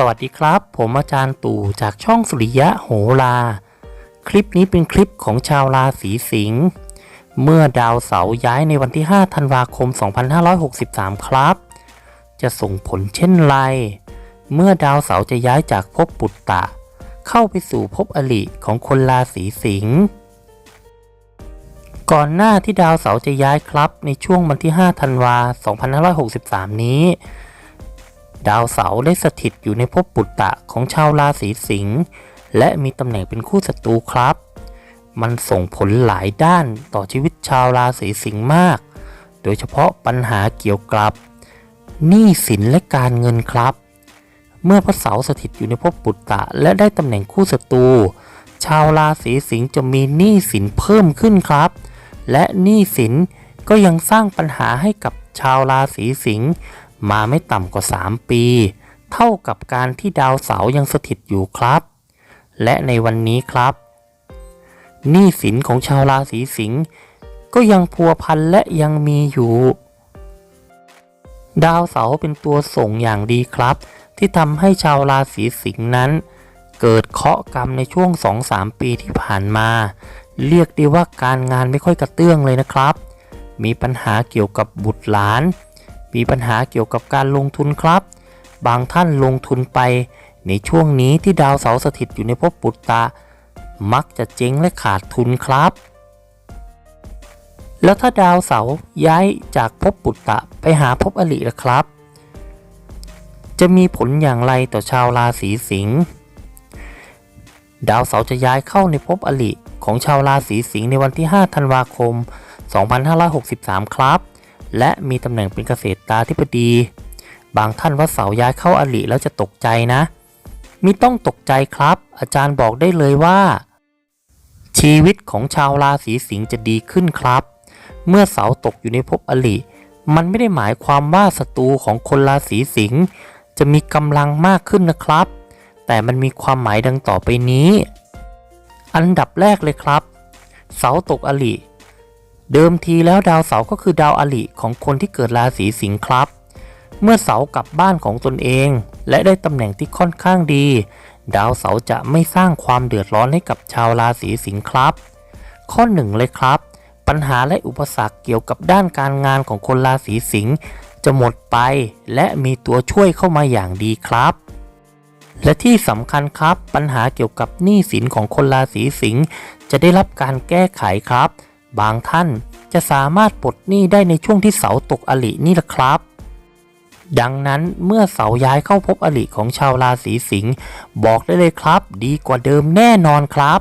สวัสดีครับ ผมอาจารย์ตู่จากช่องสุริยะโหรา คลิปนี้เป็นคลิปของชาวราศีสิงห์เมื่อดาวเสาร์ย้ายในวันที่ 5 ธันวาคม 2563 ครับ จะส่งผลเช่นไร เมื่อดาวเสาร์จะย้ายจากภพปุตตะ เข้าไปสู่ภพอลิของคนราศีสิงห์ก่อนหน้าที่ดาวเสาร์จะย้ายครับ ในช่วงวันที่ 5 ธันวา 2563 นี้ ดาวเสาร์ได้สถิตอยู่ในภพปุตตะของชาวราศีสิงห์และมีตำแหน่งเป็นคู่ศัตรูครับ มันส่งผลหลายด้านต่อชีวิตชาวราศีสิงห์มาก โดยเฉพาะปัญหาเกี่ยวกับหนี้สินและการเงินครับ เมื่อพระเสาร์สถิตอยู่ในภพปุตตะ และได้ตำแหน่งคู่ศัตรูชาวราศีสิงห์จะมีหนี้สินเพิ่มขึ้นครับ และหนี้สินก็ยังสร้างปัญหาให้กับชาวราศีสิงห์ มาไม่ต่ำกว่า 3 ปี เท่ากับการที่ดาวเสาร์ยังสถิตอยู่ครับ และในวันนี้ครับหนี้สินของชาวราศีสิงห์ก็ยังพัวพันและยังมีอยู่ ดาวเสาร์เป็นตัวส่งอย่างดีครับ ที่ทำให้ชาวราศีสิงห์นั้น เกิดเคราะห์กรรมในช่วง 2-3 ปีที่ผ่านมา เรียกได้ว่าการงานไม่ค่อยกระเตื้องเลยนะครับ มีปัญหาเกี่ยวกับบุตรหลาน มีปัญหาเกี่ยวกับการลงทุนครับ บางท่านลงทุนไปในช่วงนี้ที่ดาวเสาร์สถิตอยู่ในภพปุตตะ มักจะเจ๊งและขาดทุนครับ แล้วถ้าดาวเสาย้ายจากภพปุตตะไปหาภพอริล่ะครับ จะมีผลอย่างไรต่อชาวราศีสิงห์ดาวเสาร์จะย้ายเข้าในภพอริของชาวราศีสิงห์ในวันที่ 5 ธันวาคม 2563 ครับ และมีตำแหน่งเป็นเกษตรตาธิบดี บางท่านว่าเสาย้ายเข้าอริแล้วจะตกใจนะ มิต้องตกใจครับ อาจารย์บอกได้เลยว่า ชีวิตของชาวราศีสิงห์จะดีขึ้นครับ เมื่อเสาตกอยู่ในภพอริมันไม่ได้หมายความว่าศัตรูของคนราศีสิงห์จะมีกำลังมากขึ้นนะครับ แต่มันมีความหมายดังต่อไปนี้ อันดับแรกเลยครับ เสาตกอริ เดิมทีแล้วดาวเสาร์ก็คือดาวอริของคนที่เกิดราศีสิงห์ครับ เมื่อเสากลับบ้านของตนเอง และได้ตำแหน่งที่ค่อนข้างดี ดาวเสาร์จะไม่สร้างความเดือดร้อนให้กับชาวราศีสิงห์ครับ ข้อหนึ่งเลยครับ ปัญหาและอุปสรรคเกี่ยวกับด้านการงานของคนราศีสิงห์จะหมดไป และมีตัวช่วยเข้ามาอย่างดีครับและที่สำคัญครับปัญหาเกี่ยวกับหนี้สินของคนราศีสิงห์จะได้รับการแก้ไขครับ บางท่านจะสามารถปลดหนี้ได้ในช่วงที่เสาตกอลินี่ละครับ ดังนั้นเมื่อเสาย้ายเข้าพบอลิของชาวราศีสิงห์บอกได้เลยครับ ดีกว่าเดิมแน่นอนครับ